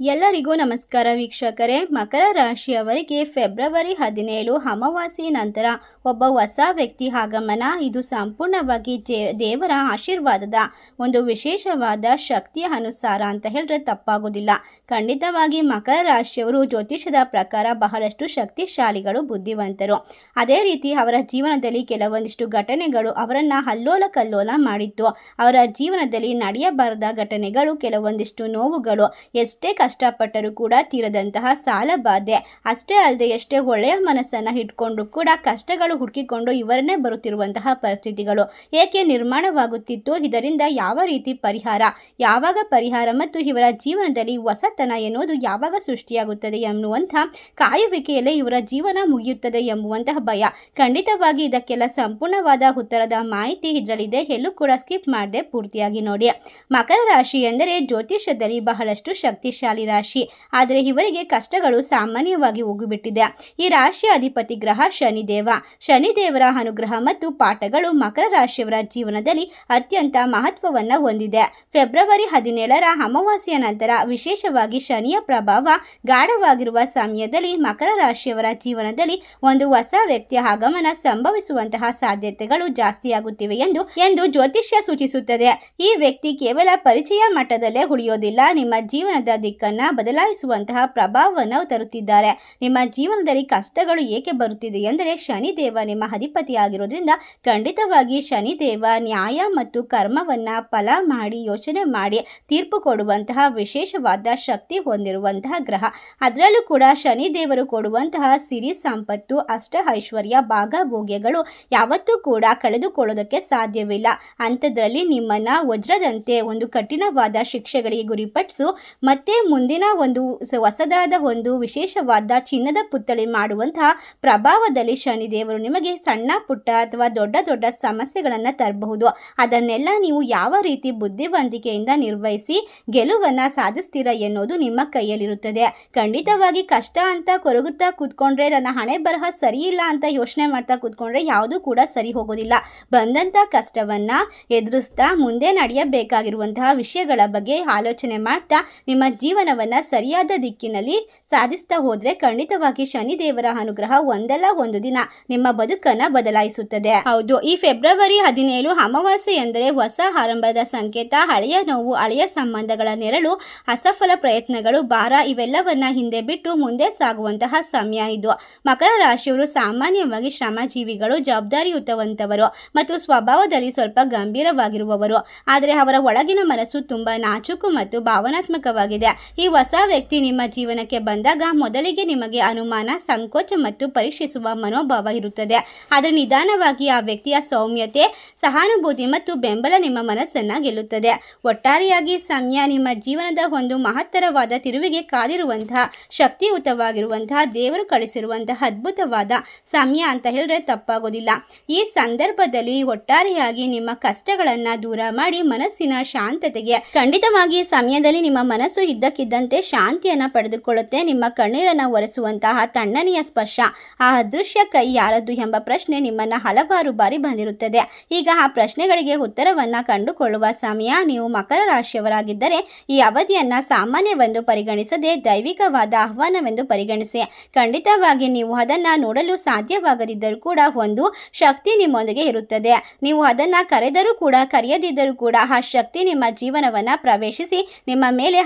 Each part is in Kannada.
ಎಲ್ಲರಿಗೂ ನಮಸ್ಕಾರ ವೀಕ್ಷಕರೇ. ಮಕರ ರಾಶಿಯವರಿಗೆ ಫೆಬ್ರವರಿ ಹದಿನೇಳು ಅಮಾವಾಸ್ಯೆ ನಂತರ ಒಬ್ಬ ಹೊಸ ವ್ಯಕ್ತಿ ಆಗಮನ. ಇದು ಸಂಪೂರ್ಣವಾಗಿ ದೇವರ ಆಶೀರ್ವಾದದ ಒಂದು ವಿಶೇಷವಾದ ಶಕ್ತಿಯ ಅನುಸಾರ ಅಂತ ಹೇಳಿದ್ರೆ ತಪ್ಪಾಗೋದಿಲ್ಲ ಖಂಡಿತವಾಗಿ ಮಕರ ರಾಶಿಯವರು ಜ್ಯೋತಿಷದ ಪ್ರಕಾರ ಬಹಳಷ್ಟು ಶಕ್ತಿಶಾಲಿಗಳು, ಬುದ್ಧಿವಂತರು. ಅದೇ ರೀತಿ ಅವರ ಜೀವನದಲ್ಲಿ ಕೆಲವೊಂದಿಷ್ಟು ಘಟನೆಗಳು ಅವರನ್ನು ಹಲ್ಲೋಲ ಕಲ್ಲೋಲ ಮಾಡಿತ್ತು. ಅವರ ಜೀವನದಲ್ಲಿ ನಡೆಯಬಾರದ ಘಟನೆಗಳು, ಕೆಲವೊಂದಿಷ್ಟು ನೋವುಗಳು ಎಷ್ಟೇ ಕಷ್ಟಪಟ್ಟರೂ ಕೂಡ ತೀರದಂತಹ ಸಾಲ ಬಾಧೆ ಅಷ್ಟೇ ಅಲ್ಲದೆ ಎಷ್ಟೇ ಒಳ್ಳೆಯ ಮನಸ್ಸನ್ನು ಇಟ್ಕೊಂಡು ಕೂಡ ಕಷ್ಟಗಳು ಹುಡುಕಿಕೊಂಡು ಇವರನ್ನೇ ಬರುತ್ತಿರುವಂತಹ ಪರಿಸ್ಥಿತಿಗಳು ಏಕೆ ನಿರ್ಮಾಣವಾಗುತ್ತಿತ್ತು ಇದರಿಂದ ಯಾವ ರೀತಿ ಪರಿಹಾರ, ಯಾವಾಗ ಪರಿಹಾರ ಮತ್ತು ಇವರ ಜೀವನದಲ್ಲಿ ಹೊಸತನ ಎನ್ನುವುದು ಯಾವಾಗ ಸೃಷ್ಟಿಯಾಗುತ್ತದೆ ಎನ್ನುವಂಥ ಕಾಯುವಿಕೆಯಲ್ಲೇ ಇವರ ಜೀವನ ಮುಗಿಯುತ್ತದೆ ಎಂಬುವಂತಹ ಭಯ. ಖಂಡಿತವಾಗಿ ಇದಕ್ಕೆಲ್ಲ ಸಂಪೂರ್ಣವಾದ ಉತ್ತರದ ಮಾಹಿತಿ ಇದರಲ್ಲಿದೆ. ಎಲ್ಲೂ ಕೂಡ ಸ್ಕಿಪ್ ಮಾಡದೆ ಪೂರ್ತಿಯಾಗಿ ನೋಡಿ. ಮಕರ ರಾಶಿ ಎಂದರೆ ಜ್ಯೋತಿಷ್ಯದಲ್ಲಿ ಬಹಳಷ್ಟು ಶಕ್ತಿಶಾಲಿ ರಾಶಿ. ಆದರೆ ಇವರಿಗೆ ಕಷ್ಟಗಳು ಸಾಮಾನ್ಯವಾಗಿ ಹೋಗಿಬಿಟ್ಟಿದೆ. ಈ ರಾಶಿಯ ಅಧಿಪತಿ ಗ್ರಹ ಶನಿದೇವ. ಶನಿದೇವರ ಅನುಗ್ರಹ ಮತ್ತು ಪಾಠಗಳು ಮಕರ ರಾಶಿಯವರ ಜೀವನದಲ್ಲಿ ಅತ್ಯಂತ ಮಹತ್ವವನ್ನು ಹೊಂದಿದೆ. ಫೆಬ್ರವರಿ ಹದಿನೇಳರ ಅಮಾವಾಸ್ಯ ನಂತರ ವಿಶೇಷವಾಗಿ ಶನಿಯ ಪ್ರಭಾವ ಗಾಢವಾಗಿರುವ ಸಮಯದಲ್ಲಿ ಮಕರ ರಾಶಿಯವರ ಜೀವನದಲ್ಲಿ ಒಂದು ಹೊಸ ವ್ಯಕ್ತಿಯ ಆಗಮನ ಸಂಭವಿಸುವಂತಹ ಸಾಧ್ಯತೆಗಳು ಜಾಸ್ತಿಯಾಗುತ್ತಿವೆ ಎಂದು ಎಂದು ಜ್ಯೋತಿಷ್ಯ ಸೂಚಿಸುತ್ತದೆ. ಈ ವ್ಯಕ್ತಿ ಕೇವಲ ಪರಿಚಯ ಮಟ್ಟದಲ್ಲೇ ಉಳಿಯೋದಿಲ್ಲ. ನಿಮ್ಮ ಜೀವನದ ದಿಕ್ಕನ್ನ ಬದಲಾಯಿಸುವಂತಹ ಪ್ರಭಾವವನ್ನು ತರುತ್ತಿದ್ದಾರೆ. ನಿಮ್ಮ ಜೀವನದಲ್ಲಿ ಕಷ್ಟಗಳು ಏಕೆ ಬರುತ್ತಿದೆ ಎಂದರೆ ಶನಿದೇವ ನಿಮ್ಮ ಅಧಿಪತಿಯಾಗಿರೋದ್ರಿಂದ ಖಂಡಿತವಾಗಿ ಶನಿದೇವ ನ್ಯಾಯ ಮತ್ತು ಕರ್ಮವನ್ನ ಫಲ ಮಾಡಿ, ಯೋಚನೆ ಮಾಡಿ, ತೀರ್ಪು ಕೊಡುವಂತಹ ವಿಶೇಷವಾದ ಶಕ್ತಿ ಹೊಂದಿರುವಂತಹ ಗ್ರಹ. ಅದರಲ್ಲೂ ಕೂಡ ಶನಿದೇವರು ಕೊಡುವಂತಹ ಸಿರಿ ಸಂಪತ್ತು, ಅಷ್ಟ ಐಶ್ವರ್ಯ, ಭಾಗಭೋಗ್ಯಗಳು ಯಾವತ್ತೂ ಕೂಡ ಕಳೆದುಕೊಳ್ಳೋದಕ್ಕೆ ಸಾಧ್ಯವಿಲ್ಲ. ಅಂಥದ್ರಲ್ಲಿ ನಿಮ್ಮನ್ನ ವಜ್ರದಂತೆ ಒಂದು ಕಠಿಣವಾದ ಶಿಕ್ಷೆಗಳಿಗೆ ಗುರಿಪಡಿಸು, ಮತ್ತೆ ಮುಂದಿನ ಒಂದು ಹೊಸದಾದ ಒಂದು ವಿಶೇಷವಾದ ಚಿನ್ನದ ಪುತ್ಥಳಿ ಮಾಡುವಂತಹ ಪ್ರಭಾವದಲ್ಲಿ ಶನಿದೇವರು ನಿಮಗೆ ಸಣ್ಣ ಪುಟ್ಟ ಅಥವಾ ದೊಡ್ಡ ದೊಡ್ಡ ಸಮಸ್ಯೆಗಳನ್ನು ತರಬಹುದು. ಅದನ್ನೆಲ್ಲ ನೀವು ಯಾವ ರೀತಿ ಬುದ್ಧಿವಂತಿಕೆಯಿಂದ ನಿರ್ವಹಿಸಿ ಗೆಲುವನ್ನು ಸಾಧಿಸ್ತೀರಾ ಎನ್ನುವುದು ನಿಮ್ಮ ಕೈಯಲ್ಲಿರುತ್ತದೆ. ಖಂಡಿತವಾಗಿ ಕಷ್ಟ ಅಂತ ಕೊರಗುತ್ತಾ ಕೂತ್ಕೊಂಡ್ರೆ ನನ್ನ ಹಣೆ ಬರಹ ಸರಿ ಇಲ್ಲ ಅಂತ ಯೋಚನೆ ಮಾಡ್ತಾ ಕೂತ್ಕೊಂಡ್ರೆ ಯಾವುದೂ ಕೂಡ ಸರಿ ಹೋಗೋದಿಲ್ಲ. ಬಂದಂಥ ಕಷ್ಟವನ್ನ ಎದುರಿಸ್ತಾ ಮುಂದೆ ನಡೆಯಬೇಕಾಗಿರುವಂತಹ ವಿಷಯಗಳ ಬಗ್ಗೆ ಆಲೋಚನೆ ಮಾಡ್ತಾ ನಿಮ್ಮ ಜೀವನವನ್ನ ಸರಿಯಾದ ದಿಕ್ಕಿನಲ್ಲಿ ಸಾಧಿಸ್ತಾ ಹೋದ್ರೆ ಖಂಡಿತವಾಗಿ ಶನಿದೇವರ ಅನುಗ್ರಹ ಒಂದಲ್ಲ ಒಂದು ದಿನ ನಿಮ್ಮ ಬದುಕನ್ನ ಬದಲಾಯಿಸುತ್ತದೆ. ಹೌದು, ಈ ಫೆಬ್ರವರಿ ಹದಿನೇಳು ಅಮಾವಾಸ್ಯೆ ಎಂದರೆ ಹೊಸ ಆರಂಭದ ಸಂಕೇತ. ಹಳೆಯ ನೋವು, ಹಳೆಯ ಸಂಬಂಧಗಳ ನೆರಳು, ಅಸಫಲ ಪ್ರಯತ್ನಗಳು, ಭಾರ ಇವೆಲ್ಲವನ್ನ ಹಿಂದೆ ಬಿಟ್ಟು ಮುಂದೆ ಸಾಗುವಂತಹ ಸಮಯ ಇದು. ಮಕರ ರಾಶಿಯವರು ಸಾಮಾನ್ಯವಾಗಿ ಶ್ರಮಜೀವಿಗಳು, ಜವಾಬ್ದಾರಿಯುತವಂತವರು ಮತ್ತು ಸ್ವಭಾವದಲ್ಲಿ ಸ್ವಲ್ಪ ಗಂಭೀರವಾಗಿರುವವರು. ಆದರೆ ಅವರ ಒಳಗಿನ ಮನಸ್ಸು ತುಂಬಾ ನಾಚುಕು ಮತ್ತು ಭಾವನಾತ್ಮಕವಾಗಿದೆ. ಈ ಹೊಸ ವ್ಯಕ್ತಿ ನಿಮ್ಮ ಜೀವನಕ್ಕೆ ಬಂದಾಗ ಮೊದಲಿಗೆ ನಿಮಗೆ ಅನುಮಾನ, ಸಂಕೋಚ ಮತ್ತು ಪರೀಕ್ಷಿಸುವ ಮನೋಭಾವ ಇರುತ್ತದೆ. ಆದರೆ ನಿಧಾನವಾಗಿ ಆ ವ್ಯಕ್ತಿಯ ಸೌಮ್ಯತೆ, ಸಹಾನುಭೂತಿ ಮತ್ತು ಬೆಂಬಲ ನಿಮ್ಮ ಮನಸ್ಸನ್ನು ಗೆಲ್ಲುತ್ತದೆ. ಒಟ್ಟಾರೆಯಾಗಿ ಸಮಯ ನಿಮ್ಮ ಜೀವನದ ಒಂದು ಮಹತ್ತರವಾದ ತಿರುವಿಗೆ ಕಾದಿರುವಂತಹ, ಶಕ್ತಿಯುತವಾಗಿರುವಂತಹ, ದೇವರು ಕಳಿಸಿರುವಂತಹ ಅದ್ಭುತವಾದ ಸಮಯ ಅಂತ ಹೇಳಿದ್ರೆ ತಪ್ಪಾಗೋದಿಲ್ಲ. ಈ ಸಂದರ್ಭದಲ್ಲಿ ಒಟ್ಟಾರೆಯಾಗಿ ನಿಮ್ಮ ಕಷ್ಟಗಳನ್ನು ದೂರ ಮಾಡಿ ಮನಸ್ಸಿನ ಶಾಂತತೆಗೆ ಖಂಡಿತವಾಗಿ ಸಮಯದಲ್ಲಿ ನಿಮ್ಮ ಮನಸ್ಸು ಇದ್ದಕ್ಕಿದ್ದಂತೆ ಶಾಂತಿಯನ್ನು ಪಡೆದುಕೊಳ್ಳುತ್ತೆ. ನಿಮ್ಮ ಕಣ್ಣೀರನ್ನು ಒರೆಸುವಂತಹ ತಣ್ಣನೆಯ ಸ್ಪರ್ಶ, ಆ ಅದೃಶ್ಯ ಕೈ ಯಾರದ್ದು ಎಂಬ ಪ್ರಶ್ನೆ ನಿಮ್ಮನ್ನ ಹಲವಾರು ಬಾರಿ ಬಂದಿರುತ್ತದೆ. ಈಗ ಆ ಪ್ರಶ್ನೆಗಳಿಗೆ ಉತ್ತರವನ್ನು ಕಂಡುಕೊಳ್ಳುವ ಸಮಯ. ನೀವು ಮಕರ ರಾಶಿಯವರಾಗಿದ್ದರೆ ಈ ಅವಧಿಯನ್ನು ಸಾಮಾನ್ಯವೆಂದು ಪರಿಗಣಿಸದೆ ದೈವಿಕವಾದ ಆಹ್ವಾನವೆಂದು ಪರಿಗಣಿಸಿ. ಖಂಡಿತವಾಗಿ ನೀವು ಅದನ್ನು ನೋಡಲು ಸಾಧ್ಯವಾಗದಿದ್ದರೂ ಕೂಡ ಒಂದು ಶಕ್ತಿ ನಿಮ್ಮೊಂದಿಗೆ ಇರುತ್ತದೆ. ನೀವು ಅದನ್ನು ಕರೆದರೂ ಕೂಡ, ಕರೆಯದಿದ್ದರೂ ಕೂಡ ಆ ಶಕ್ತಿ ನಿಮ್ಮ ಜೀವನವನ್ನು ಪ್ರವೇಶಿಸಿ, ನಿಮ್ಮ ಮೇಲೆ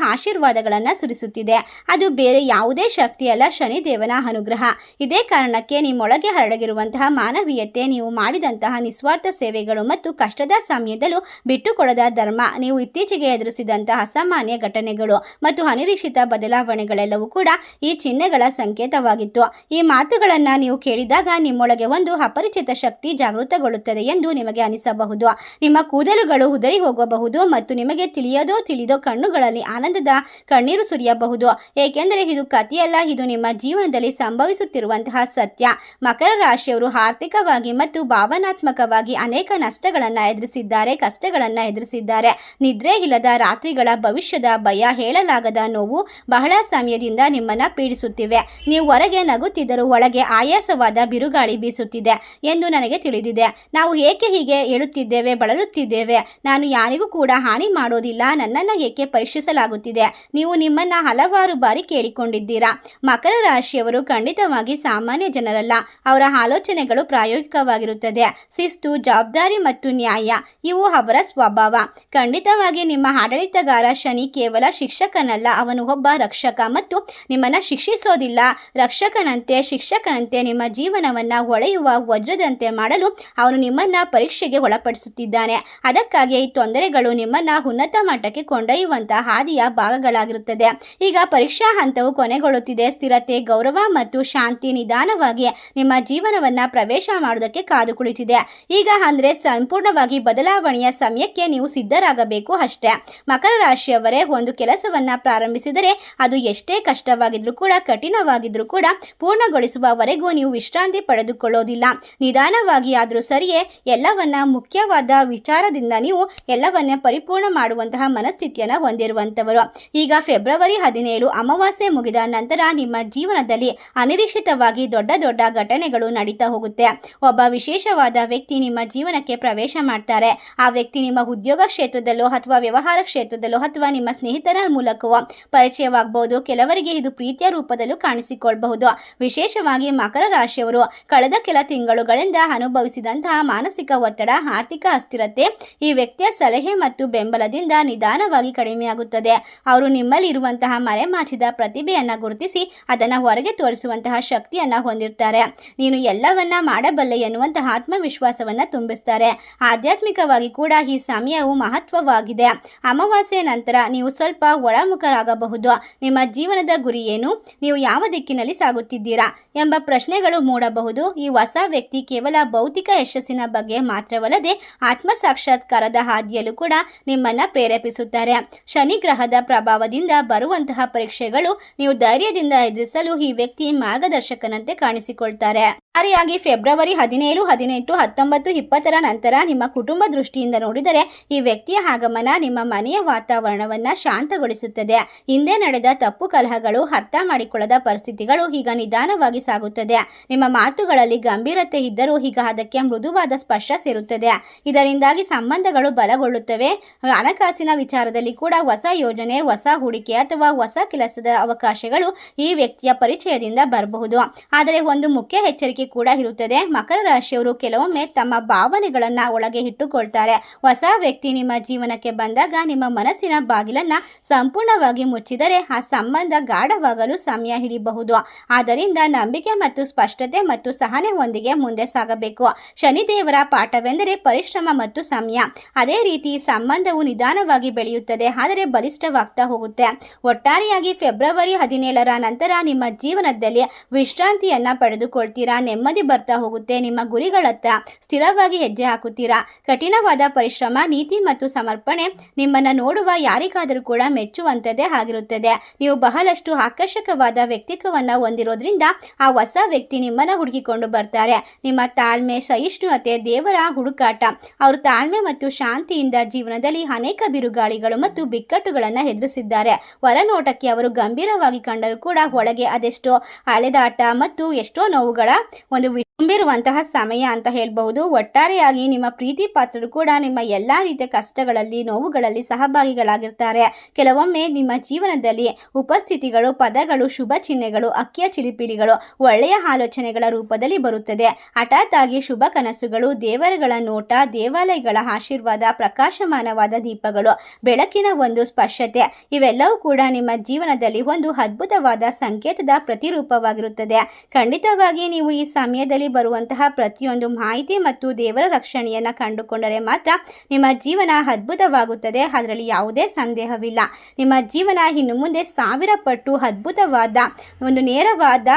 ಆಶೀರ್ವಾದಗಳನ್ನ ಸುರಿಸುತ್ತಿದೆ. ಅದು ಬೇರೆ ಯಾವುದೇ ಶಕ್ತಿಯಲ್ಲ ಶನಿದೇವನ ಅನುಗ್ರಹ. ಇದೇ ಕಾರಣಕ್ಕೆ ನಿಮ್ಮೊಳಗೆ ಹರಡಗಿರುವಂತಹ ಮಾನವೀಯತೆ, ನೀವು ಮಾಡಿದಂತಹ ನಿಸ್ವಾರ್ಥ ಸೇವೆಗಳು ಮತ್ತು ಕಷ್ಟದ ಸಮಯದಲ್ಲೂ ಬಿಟ್ಟುಕೊಡದ ಧರ್ಮ, ನೀವು ಇತ್ತೀಚೆಗೆ ಎದುರಿಸಿದಂತಹ ಅಸಾಮಾನ್ಯ ಘಟನೆಗಳು ಮತ್ತು ಅನಿರೀಕ್ಷಿತ ಬದಲಾವಣೆಗಳೆಲ್ಲವೂ ಕೂಡ ಈ ಚಿಹ್ನೆಗಳ ಸಂಕೇತವಾಗಿತ್ತು. ಈ ಮಾತುಗಳನ್ನ ನೀವು ಕೇಳಿದಾಗ ನಿಮ್ಮೊಳಗೆ ಒಂದು ಅಪರಿಚಿತ ಶಕ್ತಿ ಜಾಗೃತಗೊಳ್ಳುತ್ತದೆ ಎಂದು ನಿಮಗೆ ಅನಿಸಬಹುದು. ನಿಮ್ಮ ಕೂದಲುಗಳು ಉದರಿ ಹೋಗಬಹುದು ಮತ್ತು ನಿಮಗೆ ತಿಳಿಯದೋ ತಿಳಿದೋ ಕಣ್ಣುಗಳಲ್ಲಿ ಆನಂದದ ಕಣ್ಣೀರು ಸುರಿಯಬಹುದು. ಏಕೆಂದರೆ ಇದು ಕಥೆಯಲ್ಲ, ಇದು ನಿಮ್ಮ ಜೀವನದಲ್ಲಿ ಸಂಭವಿಸುತ್ತಿರುವಂತಹ ಸತ್ಯ. ಮಕರ ರಾಶಿಯವರು ಆರ್ಥಿಕವಾಗಿ ಮತ್ತು ಭಾವನಾತ್ಮಕವಾಗಿ ಅನೇಕ ನಷ್ಟಗಳನ್ನ ಎದುರಿಸಿದ್ದಾರೆ, ಕಷ್ಟಗಳನ್ನ ಎದುರಿಸಿದ್ದಾರೆ. ನಿದ್ರೆ ಇಲ್ಲದ ರಾತ್ರಿಗಳ ಭವಿಷ್ಯದ ಭಯ, ಹೇಳಲಾಗದ ನೋವು ಬಹಳ ಸಮಯದಿಂದ ನಿಮ್ಮನ್ನ ಪೀಡಿಸುತ್ತಿವೆ. ನೀವು ಹೊರಗೆ ನಗುತ್ತಿದ್ದರೂ ಒಳಗೆ ಆಯಾಸವಾದ ಬಿರುಗಾಳಿ ಬೀಸುತ್ತಿದೆ ಎಂದು ನನಗೆ ತಿಳಿದಿದೆ. ನಾವು ಏಕೆ ಹೀಗೆ ಹೇಳುತ್ತಿದ್ದೇವೆ, ಬಳಲುತ್ತಿದ್ದೇವೆ? ನಾನು ಯಾರಿಗೂ ಕೂಡ ಹಾನಿ ಮಾಡೋದಿಲ್ಲ, ನನ್ನನ್ನು ಏಕೆ ಪರೀಕ್ಷಿಸಲಾಗುತ್ತಿದೆ? ನೀವು ನಿಮ್ಮನ್ನ ಹಲವಾರು ಬಾರಿ ಕೇಳಿಕೊಂಡಿದ್ದೀರಾ. ಮಕರ ರಾಶಿಯವರು ಖಂಡಿತವಾಗಿ ಸಾಮಾನ್ಯ ಜನರಲ್ಲ. ಅವರ ಆಲೋಚನೆಗಳು ಪ್ರಾಯೋಗಿಕವಾಗಿರುತ್ತದೆ. ಶಿಸ್ತು, ಜವಾಬ್ದಾರಿ ಮತ್ತು ನ್ಯಾಯ, ಇವು ಅವರ ಸ್ವಭಾವ. ಖಂಡಿತವಾಗಿ ನಿಮ್ಮ ಆಡಳಿತಗಾರ ಶನಿ ಕೇವಲ ಶಿಕ್ಷಕನಲ್ಲ, ಅವನು ಒಬ್ಬ ರಕ್ಷಕ ಮತ್ತು ನಿಮ್ಮನ್ನ ಶಿಕ್ಷಿಸೋದಿಲ್ಲ. ರಕ್ಷಕನಂತೆ, ಶಿಕ್ಷಕನಂತೆ ನಿಮ್ಮ ಜೀವನವನ್ನ ಹೊಳೆಯುವ ವಜ್ರದಂತೆ ಮಾಡಲು ಅವನು ನಿಮ್ಮನ್ನ ಪರೀಕ್ಷೆಗೆ ಒಳಪಡಿಸುತ್ತಿದ್ದಾನೆ. ಅದಕ್ಕಾಗಿ ಈ ತೊಂದರೆಗಳು ನಿಮ್ಮನ್ನ ಉನ್ನತ ಮಟ್ಟಕ್ಕೆ ಕೊಂಡೊಯ್ಯುವಂತಹ ಹಾದಿಯ ಭಾಗಗಳಾಗಿರುತ್ತದೆ ಈಗ ಪರೀಕ್ಷಾ ಹಂತವು ಕೊನೆಗೊಳ್ಳುತ್ತಿದೆ. ಸ್ಥಿರತೆ, ಗೌರವ ಮತ್ತು ಶಾಂತಿ ನಿಧಾನವಾಗಿ ನಿಮ್ಮ ಜೀವನವನ್ನ ಪ್ರವೇಶ ಮಾಡುವುದಕ್ಕೆ ಕಾದು ಕುಳಿತಿದೆ ಈಗ ಅಂದ್ರೆ ಸಂಪೂರ್ಣವಾಗಿ ಬದಲಾವಣೆಯ ಸಮಯಕ್ಕೆ ನೀವು ಸಿದ್ಧರಾಗಬೇಕು ಅಷ್ಟೇ. ಮಕರ ರಾಶಿಯವರೇ, ಒಂದು ಕೆಲಸವನ್ನ ಪ್ರಾರಂಭಿಸಿದರೆ ಅದು ಎಷ್ಟೇ ಕಷ್ಟವಾಗಿದ್ರೂ ಕೂಡ, ಕಠಿಣವಾಗಿದ್ರೂ ಕೂಡ ಪೂರ್ಣಗೊಳಿಸುವವರೆಗೂ ನೀವು ವಿಶ್ರಾಂತಿ ಪಡೆದುಕೊಳ್ಳೋದಿಲ್ಲ. ನಿಧಾನವಾಗಿ ಆದರೂ ಸರಿಯೇ, ಎಲ್ಲವನ್ನ ಮುಖ್ಯವಾದ ವಿಚಾರದಿಂದ ನೀವು ಎಲ್ಲವನ್ನ ಪರಿಪೂರ್ಣ ಮಾಡುವಂತಹ ಮನಸ್ಥಿತಿಯನ್ನು ಹೊಂದಿರುವಂತವರು. ಈಗ ಫೆಬ್ರವರಿ ಹದಿನೇಳು ಅಮಾವಾಸ್ಯೆ ಮುಗಿದ ನಂತರ ನಿಮ್ಮ ಜೀವನದಲ್ಲಿ ಅನಿರೀಕ್ಷಿತವಾಗಿ ದೊಡ್ಡ ದೊಡ್ಡ ಘಟನೆಗಳು ನಡೀತಾ ಹೋಗುತ್ತೆ. ಒಬ್ಬ ವಿಶೇಷವಾದ ವ್ಯಕ್ತಿ ನಿಮ್ಮ ಜೀವನಕ್ಕೆ ಪ್ರವೇಶ ಮಾಡ್ತಾರೆ. ಆ ವ್ಯಕ್ತಿ ನಿಮ್ಮ ಉದ್ಯೋಗ ಕ್ಷೇತ್ರದಲ್ಲೋ ಅಥವಾ ವ್ಯವಹಾರ ಕ್ಷೇತ್ರದಲ್ಲೋ ಅಥವಾ ನಿಮ್ಮ ಸ್ನೇಹಿತರ ಮೂಲಕವೋ ಪರಿಚಯವಾಗಬಹುದು ಕೆಲವರಿಗೆ ಇದು ಪ್ರೀತಿಯ ರೂಪದಲ್ಲೂ ಕಾಣಿಸಿಕೊಳ್ಳಬಹುದು ವಿಶೇಷವಾಗಿ ಮಕರ ರಾಶಿಯವರು ಕಳೆದ ಕೆಲ ತಿಂಗಳುಗಳಿಂದ ಅನುಭವಿಸಿದಂತಹ ಮಾನಸಿಕ ಒತ್ತಡ, ಆರ್ಥಿಕ ಅಸ್ಥಿರತೆ ಈ ವ್ಯಕ್ತಿಯ ಸಲಹೆ ಮತ್ತು ಬೆಂಬಲದಿಂದ ನಿಧಾನವಾಗಿ ಕಡಿಮೆಯಾಗುತ್ತದೆ. ಅವರು ಇರುವಂತಹ ಮರೆಮಾಚಿದ ಪ್ರತಿಭೆಯನ್ನು ಗುರುತಿಸಿ ಅದನ್ನು ಹೊರಗೆ ತೋರಿಸುವಂತಹ ಶಕ್ತಿಯನ್ನ ಹೊಂದಿರ್ತಾರೆ. ನೀನು ಎಲ್ಲವನ್ನ ಮಾಡಬಲ್ಲೆ ಎನ್ನುವಂತಹ ಆತ್ಮವಿಶ್ವಾಸವನ್ನ ತುಂಬಿಸ್ತಾರೆ. ಆಧ್ಯಾತ್ಮಿಕವಾಗಿ ಕೂಡ ಈ ಸಮಯವು ಮಹತ್ವವಾಗಿದೆ. ಅಮಾವಾಸ್ಯೆ ನಂತರ ನೀವು ಸ್ವಲ್ಪ ಒಳಮುಖರಾಗಬಹುದು. ನಿಮ್ಮ ಜೀವನದ ಗುರಿ ಏನು? ನೀವು ಯಾವ ದಿಕ್ಕಿನಲ್ಲಿ ಸಾಗುತ್ತಿದ್ದೀರಾ ಎಂಬ ಪ್ರಶ್ನೆಗಳು ಮೂಡಬಹುದು. ಈ ಹೊಸ ವ್ಯಕ್ತಿ ಕೇವಲ ಭೌತಿಕ ಯಶಸ್ಸಿನ ಬಗ್ಗೆ ಮಾತ್ರವಲ್ಲದೆ ಆತ್ಮ ಸಾಕ್ಷಾತ್ಕಾರದ ಹಾದಿಯಲ್ಲೂ ಕೂಡ ನಿಮ್ಮನ್ನ ಪ್ರೇರೇಪಿಸುತ್ತಾರೆ. ಶನಿ ಗ್ರಹದ ಪ್ರಭಾವದಿಂದ ಬರುವಂತಹ ಪರೀಕ್ಷೆಗಳು ನೀವು ಧೈರ್ಯದಿಂದ ಎದುರಿಸಲು ಈ ವ್ಯಕ್ತಿ ಮಾರ್ಗದರ್ಶಕನಂತೆ ಕಾಣಿಸಿಕೊಳ್ತಾರೆ. ಸರಿಯಾಗಿ ಫೆಬ್ರವರಿ ಹದಿನೇಳು, ಹದಿನೆಂಟು, ಹತ್ತೊಂಬತ್ತು, ಇಪ್ಪತ್ತರ ನಂತರ ನಿಮ್ಮ ಕುಟುಂಬ ದೃಷ್ಟಿಯಿಂದ ನೋಡಿದರೆ ಈ ವ್ಯಕ್ತಿಯ ಆಗಮನ ನಿಮ್ಮ ಮನೆಯ ವಾತಾವರಣವನ್ನು ಶಾಂತಗೊಳಿಸುತ್ತದೆ. ಹಿಂದೆ ನಡೆದ ತಪ್ಪು ಕಲಹಗಳು, ಅರ್ಥ ಮಾಡಿಕೊಳ್ಳದ ಪರಿಸ್ಥಿತಿಗಳು ಈಗ ನಿಧಾನವಾಗಿ ಸಾಗುತ್ತದೆ. ನಿಮ್ಮ ಮಾತುಗಳಲ್ಲಿ ಗಂಭೀರತೆ ಇದ್ದರೂ ಈಗ ಅದಕ್ಕೆ ಮೃದುವಾದ ಸ್ಪರ್ಶ ಸೇರುತ್ತದೆ. ಇದರಿಂದಾಗಿ ಸಂಬಂಧಗಳು ಬಲಗೊಳ್ಳುತ್ತವೆ. ಹಣಕಾಸಿನ ವಿಚಾರದಲ್ಲಿ ಕೂಡ ಹೊಸ ಯೋಜನೆ, ಹೊಸ ಹೂಡಿಕೆ ಅಥವಾ ಹೊಸ ಕೆಲಸದ ಅವಕಾಶಗಳು ಈ ವ್ಯಕ್ತಿಯ ಪರಿಚಯದಿಂದ ಬರಬಹುದು. ಆದರೆ ಒಂದು ಮುಖ್ಯ ಎಚ್ಚರಿಕೆ ಕೂಡ ಇರುತ್ತದೆ. ಮಕರ ರಾಶಿಯವರು ಕೆಲವೊಮ್ಮೆ ತಮ್ಮ ಭಾವನೆಗಳನ್ನ ಒಳಗೆ ಇಟ್ಟುಕೊಳ್ತಾರೆ. ಹೊಸ ವ್ಯಕ್ತಿ ನಿಮ್ಮ ಜೀವನಕ್ಕೆ ಬಂದಾಗ ನಿಮ್ಮ ಮನಸ್ಸಿನ ಬಾಗಿಲನ್ನ ಸಂಪೂರ್ಣವಾಗಿ ಮುಚ್ಚಿದರೆ ಆ ಸಂಬಂಧ ಗಾಢವಾಗಲು ಸಮಯ ಹಿಡಿಯಬಹುದು ಆದ್ದರಿಂದ ನಂಬಿಕೆ ಮತ್ತು ಸ್ಪಷ್ಟತೆ ಮತ್ತು ಸಹನೆ ಹೊಂದಿಗೆ ಮುಂದೆ ಸಾಗಬೇಕು. ಶನಿದೇವರ ಪಾಠವೆಂದರೆ ಪರಿಶ್ರಮ ಮತ್ತು ಸಮಯ. ಅದೇ ರೀತಿ ಸಂಬಂಧವು ನಿಧಾನವಾಗಿ ಬೆಳೆಯುತ್ತದೆ, ಆದರೆ ಬಲಿಷ್ಠವಾಗ್ತಾ ಹೋಗುತ್ತೆ. ಒಟ್ಟಾರೆಯಾಗಿ ಫೆಬ್ರವರಿ ಹದಿನೇಳರ ನಂತರ ನಿಮ್ಮ ಜೀವನದಲ್ಲಿ ವಿಶ್ರಾಂತಿಯನ್ನ ಪಡೆದುಕೊಳ್ತೀರಾ ನೆಮ್ಮದಿ ಬರ್ತಾ ಹೋಗುತ್ತೆ. ನಿಮ್ಮ ಗುರಿಗಳತ್ತ ಸ್ಥಿರವಾಗಿ ಹೆಜ್ಜೆ ಹಾಕುತ್ತೀರಾ? ಕಠಿಣವಾದ ಪರಿಶ್ರಮ, ನೀತಿ ಮತ್ತು ಸಮರ್ಪಣೆ ನಿಮ್ಮನ್ನು ನೋಡುವ ಯಾರಿಗಾದರೂ ಕೂಡ ಮೆಚ್ಚುವಂಥದ್ದೇ ಆಗಿರುತ್ತದೆ. ನೀವು ಬಹಳಷ್ಟು ಆಕರ್ಷಕವಾದ ವ್ಯಕ್ತಿತ್ವವನ್ನು ಹೊಂದಿರೋದ್ರಿಂದ ಆ ಹೊಸ ವ್ಯಕ್ತಿ ನಿಮ್ಮನ್ನು ಹುಡುಕಿಕೊಂಡು ಬರ್ತಾರೆ. ನಿಮ್ಮ ತಾಳ್ಮೆ, ಸಹಿಷ್ಣುತೆ ದೇವರ ಹುಡುಕಾಟ. ಅವರು ತಾಳ್ಮೆ ಮತ್ತು ಶಾಂತಿಯಿಂದ ಜೀವನದಲ್ಲಿ ಅನೇಕ ಬಿರುಗಾಳಿಗಳು ಮತ್ತು ಬಿಕ್ಕಟ್ಟುಗಳನ್ನು ಎದುರಿಸಿದ್ದಾರೆ. ಹೊರನೋಟಕ್ಕೆ ಅವರು ಗಂಭೀರವಾಗಿ ಕಂಡರೂ ಕೂಡ ಒಳಗೆ ಅದೆಷ್ಟೋ ಅಳೆದಾಟ ಮತ್ತು ಎಷ್ಟೋ ನೋವುಗಳ ಒಂದು ವಿ- ತುಂಬಿರುವಂತಹ ಸಮಯ ಅಂತ ಹೇಳಬಹುದು. ಒಟ್ಟಾರೆಯಾಗಿ ನಿಮ್ಮ ಪ್ರೀತಿ ಪಾತ್ರರು ಕೂಡ ನಿಮ್ಮ ಎಲ್ಲಾ ರೀತಿಯ ಕಷ್ಟಗಳಲ್ಲಿ, ನೋವುಗಳಲ್ಲಿ ಸಹಭಾಗಿಗಳಾಗಿರ್ತಾರೆ. ಕೆಲವೊಮ್ಮೆ ನಿಮ್ಮ ಜೀವನದಲ್ಲಿ ಉಪಸ್ಥಿತಿಗಳು, ಪದಗಳು, ಶುಭ ಚಿಹ್ನೆಗಳು, ಅಕ್ಕಿಯ ಚಿಲಿಪಿಲಿಗಳು ಒಳ್ಳೆಯ ಆಲೋಚನೆಗಳ ರೂಪದಲ್ಲಿ ಬರುತ್ತದೆ. ಹಠಾತ್ ಆಗಿ ಶುಭ ಕನಸುಗಳು, ದೇವರುಗಳ ನೋಟ, ದೇವಾಲಯಗಳ ಆಶೀರ್ವಾದ, ಪ್ರಕಾಶಮಾನವಾದ ದೀಪಗಳು, ಬೆಳಕಿನ ಒಂದು ಸ್ಪರ್ಶತೆ, ಇವೆಲ್ಲವೂ ಕೂಡ ನಿಮ್ಮ ಜೀವನದಲ್ಲಿ ಒಂದು ಅದ್ಭುತವಾದ ಸಂಕೇತದ ಪ್ರತಿರೂಪವಾಗಿರುತ್ತದೆ. ಖಂಡಿತವಾಗಿ ನೀವು ಈ ಸಮಯದಲ್ಲಿ ಬರುವಂತಹ ಪ್ರತಿಯೊಂದು ಮಾಹಿತಿ ಮತ್ತು ದೇವರ ರಕ್ಷಣೆಯನ್ನು ಕಂಡುಕೊಂಡರೆ ಮಾತ್ರ ನಿಮ್ಮ ಜೀವನ ಅದ್ಭುತವಾಗುತ್ತದೆ. ಅದರಲ್ಲಿ ಯಾವುದೇ ಸಂದೇಹವಿಲ್ಲ. ನಿಮ್ಮ ಜೀವನ ಇನ್ನು ಮುಂದೆ ಸಾವಿರ ಪಟ್ಟು ಅದ್ಭುತವಾದ, ಒಂದು ನೇರವಾದ,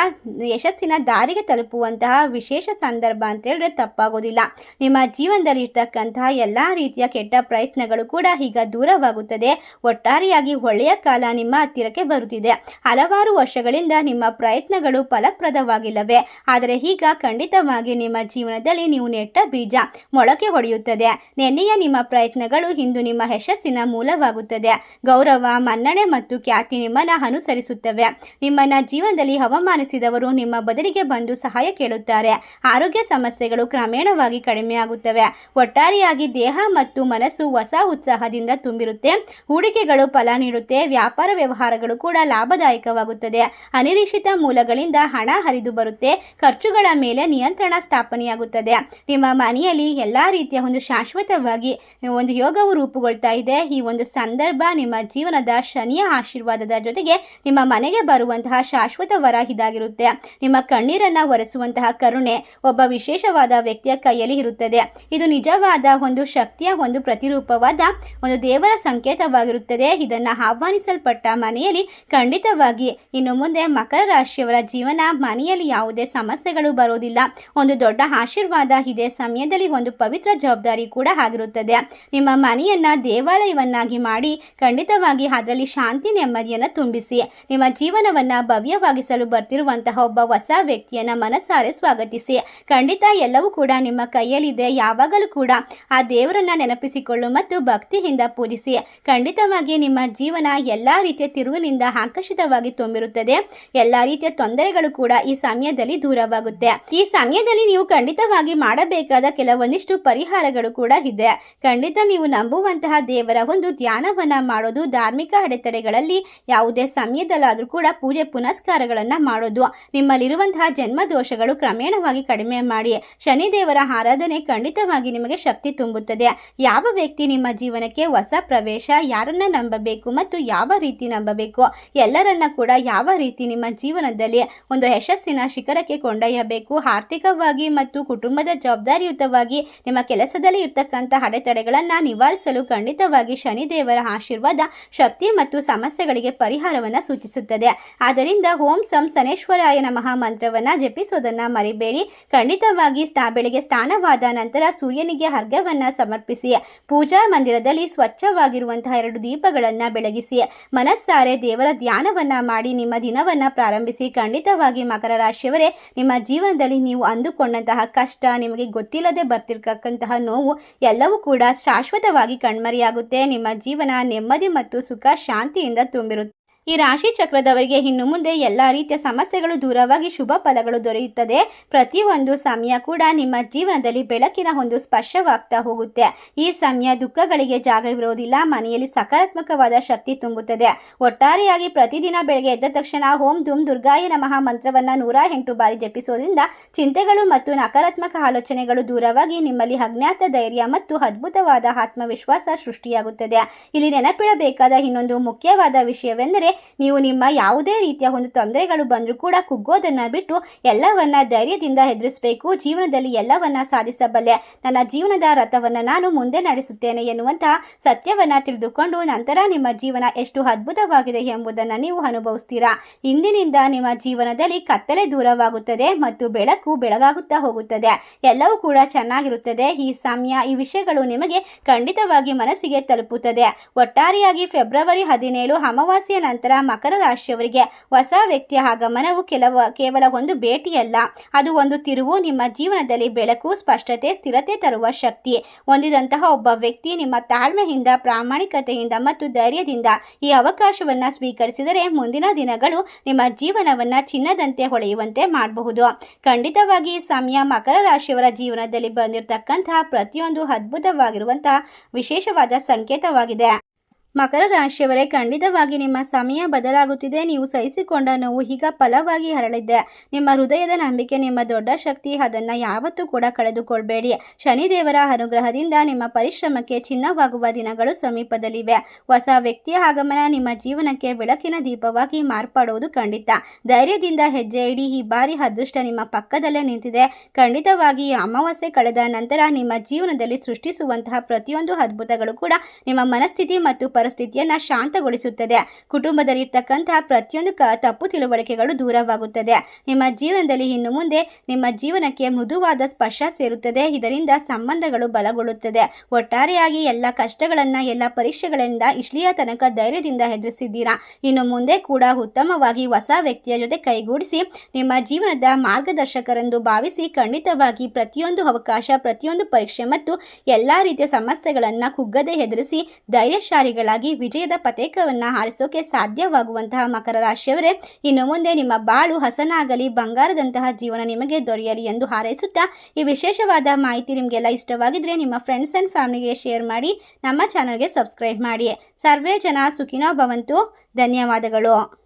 ಯಶಸ್ಸಿನ ದಾರಿಗೆ ತಲುಪುವಂತಹ ವಿಶೇಷ ಸಂದರ್ಭ ಅಂತ ಹೇಳಿದ್ರೆ ತಪ್ಪಾಗೋದಿಲ್ಲ. ನಿಮ್ಮ ಜೀವನದಲ್ಲಿ ಇರ್ತಕ್ಕಂತಹ ಎಲ್ಲ ರೀತಿಯ ಕೆಟ್ಟ ಪ್ರಯತ್ನಗಳು ಕೂಡ ಈಗ ದೂರವಾಗುತ್ತದೆ. ಒಟ್ಟಾರೆಯಾಗಿ ಒಳ್ಳೆಯ ಕಾಲ ನಿಮ್ಮ ಹತ್ತಿರಕ್ಕೆ ಬರುತ್ತಿದೆ. ಹಲವಾರು ವರ್ಷಗಳಿಂದ ನಿಮ್ಮ ಪ್ರಯತ್ನಗಳು ಫಲಪ್ರದವಾಗಿಲ್ಲವೆ. ಆದರೆ ಈಗ ಖಂಡಿತ ಖಂಡಿತವಾಗಿ ನಿಮ್ಮ ಜೀವನದಲ್ಲಿ ನೀವು ನೆಟ್ಟ ಬೀಜ ಮೊಳಕೆ ಹೊಡೆಯುತ್ತದೆ. ನೆನ್ನೆಯ ನಿಮ್ಮ ಪ್ರಯತ್ನಗಳು ಇಂದು ನಿಮ್ಮ ಯಶಸ್ಸಿನ ಮೂಲವಾಗುತ್ತದೆ. ಗೌರವ, ಮನ್ನಣೆ ಮತ್ತು ಖ್ಯಾತಿ ನಿಮ್ಮನ್ನು ಅನುಸರಿಸುತ್ತವೆ. ನಿಮ್ಮನ್ನ ಜೀವನದಲ್ಲಿ ಹವಾಮಾನಿಸಿದವರು ನಿಮ್ಮ ಬದಲಿಗೆ ಬಂದು ಸಹಾಯ ಕೇಳುತ್ತಾರೆ. ಆರೋಗ್ಯ ಸಮಸ್ಯೆಗಳು ಕ್ರಮೇಣವಾಗಿ ಕಡಿಮೆಯಾಗುತ್ತವೆ ಒಟ್ಟಾರೆಯಾಗಿ ದೇಹ ಮತ್ತು ಮನಸ್ಸು ಹೊಸ ಉತ್ಸಾಹದಿಂದ ತುಂಬಿರುತ್ತೆ. ಹೂಡಿಕೆಗಳು ಫಲ ನೀಡುತ್ತೆ. ವ್ಯಾಪಾರ ವ್ಯವಹಾರಗಳು ಕೂಡ ಲಾಭದಾಯಕವಾಗುತ್ತದೆ. ಅನಿರೀಕ್ಷಿತ ಮೂಲಗಳಿಂದ ಹಣ ಹರಿದು ಬರುತ್ತೆ. ಖರ್ಚುಗಳ ಮೇಲೆ ನಿಯಂತ್ರಣ ಸ್ಥಾಪನೆಯಾಗುತ್ತದೆ. ನಿಮ್ಮ ಮನೆಯಲ್ಲಿ ಎಲ್ಲ ರೀತಿಯ ಒಂದು ಶಾಶ್ವತವಾಗಿ ಒಂದು ಯೋಗವು ರೂಪುಗೊಳ್ತಾ ಇದೆ. ಈ ಒಂದು ಸಂದರ್ಭ ನಿಮ್ಮ ಜೀವನದ ಶನಿಯ ಆಶೀರ್ವಾದದ ಜೊತೆಗೆ ನಿಮ್ಮ ಮನೆಗೆ ಬರುವಂತಹ ಶಾಶ್ವತ ವರ ಇದಾಗಿರುತ್ತೆ. ನಿಮ್ಮ ಕಣ್ಣೀರನ್ನ ಒರೆಸುವಂತಹ ಕರುಣೆ ಒಬ್ಬ ವಿಶೇಷವಾದ ವ್ಯಕ್ತಿಯ ಕೈಯಲ್ಲಿ ಇರುತ್ತದೆ. ಇದು ನಿಜವಾದ ಒಂದು ಶಕ್ತಿಯ ಒಂದು ಪ್ರತಿರೂಪವಾದ ಒಂದು ದೇವರ ಸಂಕೇತವಾಗಿರುತ್ತದೆ. ಇದನ್ನು ಆಹ್ವಾನಿಸಲ್ಪಟ್ಟ ಮನೆಯಲ್ಲಿ ಖಂಡಿತವಾಗಿ ಇನ್ನು ಮುಂದೆ ಮಕರ ರಾಶಿಯವರ ಜೀವನ ಮನೆಯಲ್ಲಿ ಯಾವುದೇ ಸಮಸ್ಯೆಗಳು ಬರೋದಿಲ್ಲ ಒಂದು ದೊಡ್ಡ ಆಶೀರ್ವಾದ ಇದೇ ಸಮಯದಲ್ಲಿ ಒಂದು ಪವಿತ್ರ ಜವಾಬ್ದಾರಿ ಕೂಡ ಆಗಿರುತ್ತದೆ. ನಿಮ್ಮ ಮನೆಯನ್ನ ದೇವಾಲಯವನ್ನಾಗಿ ಮಾಡಿ ಖಂಡಿತವಾಗಿ ಅದರಲ್ಲಿ ಶಾಂತಿ, ನೆಮ್ಮದಿಯನ್ನು ತುಂಬಿಸಿ. ನಿಮ್ಮ ಜೀವನವನ್ನ ಭವ್ಯವಾಗಿಸಲು ಬರ್ತಿರುವಂತಹ ಒಬ್ಬ ಹೊಸ ವ್ಯಕ್ತಿಯನ್ನ ಮನಸಾರೆ ಸ್ವಾಗತಿಸಿ. ಖಂಡಿತ ಎಲ್ಲವೂ ಕೂಡ ನಿಮ್ಮ ಕೈಯಲ್ಲಿದೆ. ಯಾವಾಗಲೂ ಕೂಡ ಆ ದೇವರನ್ನ ನೆನಪಿಸಿಕೊಳ್ಳು ಮತ್ತು ಭಕ್ತಿಯಿಂದ ಪೂಜಿಸಿ. ಖಂಡಿತವಾಗಿ ನಿಮ್ಮ ಜೀವನ ಎಲ್ಲ ರೀತಿಯ ತಿರುವಿನಿಂದ ಆಕರ್ಷಿತವಾಗಿ ತುಂಬಿರುತ್ತದೆ. ಎಲ್ಲ ರೀತಿಯ ತೊಂದರೆಗಳು ಕೂಡ ಈ ಸಮಯದಲ್ಲಿ ದೂರವಾಗುತ್ತೆ. ಈ ಸಮಯದಲ್ಲಿ ನೀವು ಖಂಡಿತವಾಗಿ ಮಾಡಬೇಕಾದ ಕೆಲವೊಂದಿಷ್ಟು ಪರಿಹಾರಗಳು ಕೂಡ ಇದೆ. ಖಂಡಿತ ನೀವು ನಂಬುವಂತಹ ದೇವರ ಒಂದು ಧ್ಯಾನವನ್ನ ಮಾಡೋದು, ಧಾರ್ಮಿಕ ಅಡೆತಡೆಗಳಲ್ಲಿ ಯಾವುದೇ ಸಮಯದಲ್ಲಾದರೂ ಕೂಡ ಪೂಜೆ ಪುನಸ್ಕಾರಗಳನ್ನ ಮಾಡೋದು, ನಿಮ್ಮಲ್ಲಿರುವಂತಹ ಜನ್ಮ ದೋಷಗಳು ಕ್ರಮೇಣವಾಗಿ ಕಡಿಮೆ ಮಾಡಿ, ಶನಿದೇವರ ಆರಾಧನೆ ಖಂಡಿತವಾಗಿ ನಿಮಗೆ ಶಕ್ತಿ ತುಂಬುತ್ತದೆ. ಯಾವ ವ್ಯಕ್ತಿ ನಿಮ್ಮ ಜೀವನಕ್ಕೆ ಹೊಸ ಪ್ರವೇಶ, ಯಾರನ್ನ ನಂಬಬೇಕು ಮತ್ತು ಯಾವ ರೀತಿ ನಂಬಬೇಕು, ಎಲ್ಲರನ್ನ ಕೂಡ ಯಾವ ರೀತಿ ನಿಮ್ಮ ಜೀವನದಲ್ಲಿ ಒಂದು ಯಶಸ್ಸಿನ ಶಿಖರಕ್ಕೆ ಕೊಂಡೊಯ್ಯಬೇಕು ಆರ್ಥಿಕವಾಗಿ ಮತ್ತು ಕುಟುಂಬದ ಜವಾಬ್ದಾರಿಯುತವಾಗಿ ನಿಮ್ಮ ಕೆಲಸದಲ್ಲಿ ಇರ್ತಕ್ಕಂಥ ಅಡೆತಡೆಗಳನ್ನು ನಿವಾರಿಸಲು ಖಂಡಿತವಾಗಿ ಶನಿದೇವರ ಆಶೀರ್ವಾದ ಶಕ್ತಿ ಮತ್ತು ಸಮಸ್ಯೆಗಳಿಗೆ ಪರಿಹಾರವನ್ನು ಸೂಚಿಸುತ್ತದೆ. ಆದ್ದರಿಂದ ಓಂ ಸಂ ಶನೇಶ್ವರಾಯ ನಮಃ ಮಂತ್ರವನ್ನು ಜಪಿಸೋದನ್ನ ಮರಿಬೇಡಿ. ಖಂಡಿತವಾಗಿ ಸ್ಥಾ ಬೆಳಿಗ್ಗೆ ಸ್ನಾನವಾದ ನಂತರ ಸೂರ್ಯನಿಗೆ ಅರ್ಘ್ಯವನ್ನು ಸಮರ್ಪಿಸಿ. ಪೂಜಾ ಮಂದಿರದಲ್ಲಿ ಸ್ವಚ್ಛವಾಗಿರುವಂತಹ ಎರಡು ದೀಪಗಳನ್ನು ಬೆಳಗಿಸಿ. ಮನಸ್ಸಾರೆ ದೇವರ ಧ್ಯಾನವನ್ನ ಮಾಡಿ ನಿಮ್ಮ ದಿನವನ್ನ ಪ್ರಾರಂಭಿಸಿ. ಖಂಡಿತವಾಗಿ ಮಕರ ರಾಶಿಯವರೇ, ನಿಮ್ಮ ಜೀವನದಲ್ಲಿ ನೀವು ಅಂದುಕೊಂಡಂತಹ ಕಷ್ಟ ನಿಮಗೆ ಗೊತ್ತಿಲ್ಲದೆ ಬರ್ತಿರ್ತಕ್ಕಂತಹ ನೋವು ಎಲ್ಲವೂ ಕೂಡ ಶಾಶ್ವತವಾಗಿ ಕಣ್ಮರೆಯಾಗುತ್ತೆ. ನಿಮ್ಮ ಜೀವನ ನೆಮ್ಮದಿ ಮತ್ತು ಸುಖ ಶಾಂತಿಯಿಂದ ತುಂಬಿರುತ್ತೆ ಈ ರಾಶಿ ಚಕ್ರದವರಿಗೆ ಇನ್ನು ಮುಂದೆ ಎಲ್ಲ ರೀತಿಯ ಸಮಸ್ಯೆಗಳು ದೂರವಾಗಿ ಶುಭ ಫಲಗಳು ದೊರೆಯುತ್ತದೆ. ಪ್ರತಿಯೊಂದು ಸಮಯ ಕೂಡ ನಿಮ್ಮ ಜೀವನದಲ್ಲಿ ಬೆಳಕಿನ ಒಂದು ಸ್ಪರ್ಶವಾಗ್ತಾ ಹೋಗುತ್ತೆ. ಈ ಸಮಯ ದುಃಖಗಳಿಗೆ ಜಾಗ ಇರುವುದಿಲ್ಲ. ಮನೆಯಲ್ಲಿ ಸಕಾರಾತ್ಮಕವಾದ ಶಕ್ತಿ ತುಂಬುತ್ತದೆ. ಒಟ್ಟಾರೆಯಾಗಿ ಪ್ರತಿದಿನ ಬೆಳಗ್ಗೆ ಎದ್ದ ತಕ್ಷಣ ಓಂ ದುಮ್ ದುರ್ಗಾಯ ನಮಃ ಮಂತ್ರವನ್ನು ನೂರ ಎಂಟು ಬಾರಿ ಜಪಿಸೋದ್ರಿಂದ ಚಿಂತೆಗಳು ಮತ್ತು ನಕಾರಾತ್ಮಕ ಆಲೋಚನೆಗಳು ದೂರವಾಗಿ ನಿಮ್ಮಲ್ಲಿ ಅಜ್ಞಾತ ಧೈರ್ಯ ಮತ್ತು ಅದ್ಭುತವಾದ ಆತ್ಮವಿಶ್ವಾಸ ಸೃಷ್ಟಿಯಾಗುತ್ತದೆ. ಇಲ್ಲಿ ನೆನಪಿಡಬೇಕಾದ ಇನ್ನೊಂದು ಮುಖ್ಯವಾದ ವಿಷಯವೆಂದರೆ ನೀವು ನಿಮ್ಮ ಯಾವುದೇ ರೀತಿಯ ಒಂದು ತೊಂದರೆಗಳು ಬಂದರೂ ಕೂಡ ಕುಗ್ಗೋದನ್ನು ಬಿಟ್ಟು ಎಲ್ಲವನ್ನ ಧೈರ್ಯದಿಂದ ಎದುರಿಸಬೇಕು ಜೀವನದಲ್ಲಿ ಎಲ್ಲವನ್ನ ಸಾಧಿಸಬಲ್ಲೆ. ನನ್ನ ಜೀವನದ ರಥವನ್ನು ನಾನು ಮುಂದೆ ನಡೆಸುತ್ತೇನೆ ಎನ್ನುವಂತಹ ಸತ್ಯವನ್ನ ತಿಳಿದುಕೊಂಡು ನಂತರ ನಿಮ್ಮ ಜೀವನ ಎಷ್ಟು ಅದ್ಭುತವಾಗಿದೆ ಎಂಬುದನ್ನು ನೀವು ಅನುಭವಿಸ್ತೀರಾ? ಇಂದಿನಿಂದ ನಿಮ್ಮ ಜೀವನದಲ್ಲಿ ಕತ್ತಲೆ ದೂರವಾಗುತ್ತದೆ ಮತ್ತು ಬೆಳಕು ಬೆಳಗಾಗುತ್ತಾ ಹೋಗುತ್ತದೆ. ಎಲ್ಲವೂ ಕೂಡ ಚೆನ್ನಾಗಿರುತ್ತದೆ. ಈ ಸಮಯ, ಈ ವಿಷಯಗಳು ನಿಮಗೆ ಖಂಡಿತವಾಗಿ ಮನಸ್ಸಿಗೆ ತಲುಪುತ್ತದೆ. ಒಟ್ಟಾರೆಯಾಗಿ ಫೆಬ್ರವರಿ ಹದಿನೇಳು ಅಮಾವಾಸ್ಯ ನಂತರ ಮಕರ ರಾಶಿಯವರಿಗೆ ಹೊಸ ವ್ಯಕ್ತಿಯ ಆಗಮನವು ಕೆಲವು, ಕೇವಲ ಒಂದು ಭೇಟಿಯಲ್ಲ. ಅದು ಒಂದು ತಿರುವು ನಿಮ್ಮ ಜೀವನದಲ್ಲಿ ಬೆಳಕು, ಸ್ಪಷ್ಟತೆ, ಸ್ಥಿರತೆ ತರುವ ಶಕ್ತಿ. ಹೊಂದಿದಂತಹ ಒಬ್ಬ ವ್ಯಕ್ತಿ ನಿಮ್ಮ ತಾಳ್ಮೆಯಿಂದ, ಪ್ರಾಮಾಣಿಕತೆಯಿಂದ ಮತ್ತು ಧೈರ್ಯದಿಂದ ಈ ಅವಕಾಶವನ್ನು ಸ್ವೀಕರಿಸಿದರೆ ಮುಂದಿನ ದಿನಗಳು ನಿಮ್ಮ ಜೀವನವನ್ನು ಚಿನ್ನದಂತೆ ಹೊಳೆಯುವಂತೆ ಮಾಡಬಹುದು. ಖಂಡಿತವಾಗಿ ಈ ಸಮಯ ಮಕರ ರಾಶಿಯವರ ಜೀವನದಲ್ಲಿ ಬಂದಿರತಕ್ಕಂತಹ ಪ್ರತಿಯೊಂದು ಅದ್ಭುತವಾಗಿರುವಂತಹ ವಿಶೇಷವಾದ ಸಂಕೇತವಾಗಿದೆ. ಮಕರ ರಾಶಿಯವರೇ, ಖಂಡಿತವಾಗಿ ನಿಮ್ಮ ಸಮಯ ಬದಲಾಗುತ್ತಿದೆ. ನೀವು ಸಹಿಸಿಕೊಂಡ ನೋವು ಈಗ ಫಲವಾಗಿ ಹರಳಿದೆ. ನಿಮ್ಮ ಹೃದಯದ ನಂಬಿಕೆ, ನಿಮ್ಮ ದೊಡ್ಡ ಶಕ್ತಿ, ಅದನ್ನು ಯಾವತ್ತೂ ಕೂಡ ಕಳೆದುಕೊಳ್ಬೇಡಿ. ಶನಿದೇವರ ಅನುಗ್ರಹದಿಂದ ನಿಮ್ಮ ಪರಿಶ್ರಮಕ್ಕೆ ಚಿನ್ನವಾಗುವ ದಿನಗಳು ಸಮೀಪದಲ್ಲಿವೆ. ಹೊಸ ವ್ಯಕ್ತಿಯ ಆಗಮನ ನಿಮ್ಮ ಜೀವನಕ್ಕೆ ಬೆಳಕಿನ ದೀಪವಾಗಿ ಮಾರ್ಪಾಡುವುದು ಖಂಡಿತ. ಧೈರ್ಯದಿಂದ ಹೆಜ್ಜೆ ಇಡಿ, ಈ ಬಾರಿ ಅದೃಷ್ಟ ನಿಮ್ಮ ಪಕ್ಕದಲ್ಲೇ ನಿಂತಿದೆ. ಖಂಡಿತವಾಗಿ ಅಮಾವಾಸ್ಯೆ ಕಳೆದ ನಂತರ ನಿಮ್ಮ ಜೀವನದಲ್ಲಿ ಸೃಷ್ಟಿಸುವಂತಹ ಪ್ರತಿಯೊಂದು ಅದ್ಭುತಗಳು ಕೂಡ ನಿಮ್ಮ ಮನಸ್ಥಿತಿ ಮತ್ತು ಪರಿಸ್ಥಿತಿಯನ್ನು ಶಾಂತಗೊಳಿಸುತ್ತದೆ. ಕುಟುಂಬದಲ್ಲಿರ್ತಕ್ಕಂತಹ ಪ್ರತಿಯೊಂದು ತಪ್ಪು ತಿಳುವಳಿಕೆಗಳು ದೂರವಾಗುತ್ತದೆ. ನಿಮ್ಮ ಜೀವನದಲ್ಲಿ ಇನ್ನು ಮುಂದೆ ನಿಮ್ಮ ಜೀವನಕ್ಕೆ ಮೃದುವಾದ ಸ್ಪರ್ಶ ಸೇರುತ್ತದೆ. ಇದರಿಂದ ಸಂಬಂಧಗಳು ಬಲಗೊಳ್ಳುತ್ತದೆ. ಒಟ್ಟಾರೆಯಾಗಿ ಎಲ್ಲ ಕಷ್ಟಗಳನ್ನು, ಎಲ್ಲ ಪರೀಕ್ಷೆಗಳಿಂದ ಇಶ್ಲಿಯ ತನಕ ಧೈರ್ಯದಿಂದ ಎದುರಿಸಿದ್ದೀರಾ? ಇನ್ನು ಮುಂದೆ ಕೂಡ ಉತ್ತಮವಾಗಿ ಹೊಸ ವ್ಯಕ್ತಿಯ ಜೊತೆ ಕೈಗೂಡಿಸಿ, ನಿಮ್ಮ ಜೀವನದ ಮಾರ್ಗದರ್ಶಕರೆಂದು ಭಾವಿಸಿ ಖಂಡಿತವಾಗಿ ಪ್ರತಿಯೊಂದು ಅವಕಾಶ, ಪ್ರತಿಯೊಂದು ಪರೀಕ್ಷೆ ಮತ್ತು ಎಲ್ಲ ರೀತಿಯ ಸಮಸ್ಯೆಗಳನ್ನು ಕುಗ್ಗದೆ ಎದುರಿಸಿ ಧೈರ್ಯಶಾಲಿಗಳಾಗಿ ವಿಜಯದ ಪತೇಕವನ್ನು ಹಾರಿಸೋಕೆ ಸಾಧ್ಯವಾಗುವಂತಹ ಮಕರ ರಾಶಿಯವರೇ, ಇನ್ನು ಮುಂದೆ ನಿಮ್ಮ ಬಾಳು ಹಸನಾಗಲಿ, ಬಂಗಾರದಂತಹ ಜೀವನ ನಿಮಗೆ ದೊರೆಯಲಿ ಎಂದು ಹಾರೈಸುತ್ತಾ, ಈ ವಿಶೇಷವಾದ ಮಾಹಿತಿ ನಿಮಗೆಲ್ಲ ಇಷ್ಟವಾಗಿದ್ದರೆ ನಿಮ್ಮ ಫ್ರೆಂಡ್ಸ್ ಆ್ಯಂಡ್ ಫ್ಯಾಮಿಲಿಗೆ ಶೇರ್ ಮಾಡಿ, ನಮ್ಮ ಚಾನಲ್ಗೆ ಸಬ್ಸ್ಕ್ರೈಬ್ ಮಾಡಿ. ಸರ್ವೇ ಜನ ಸುಖಿನೋ ಭವಂತು. ಧನ್ಯವಾದಗಳು.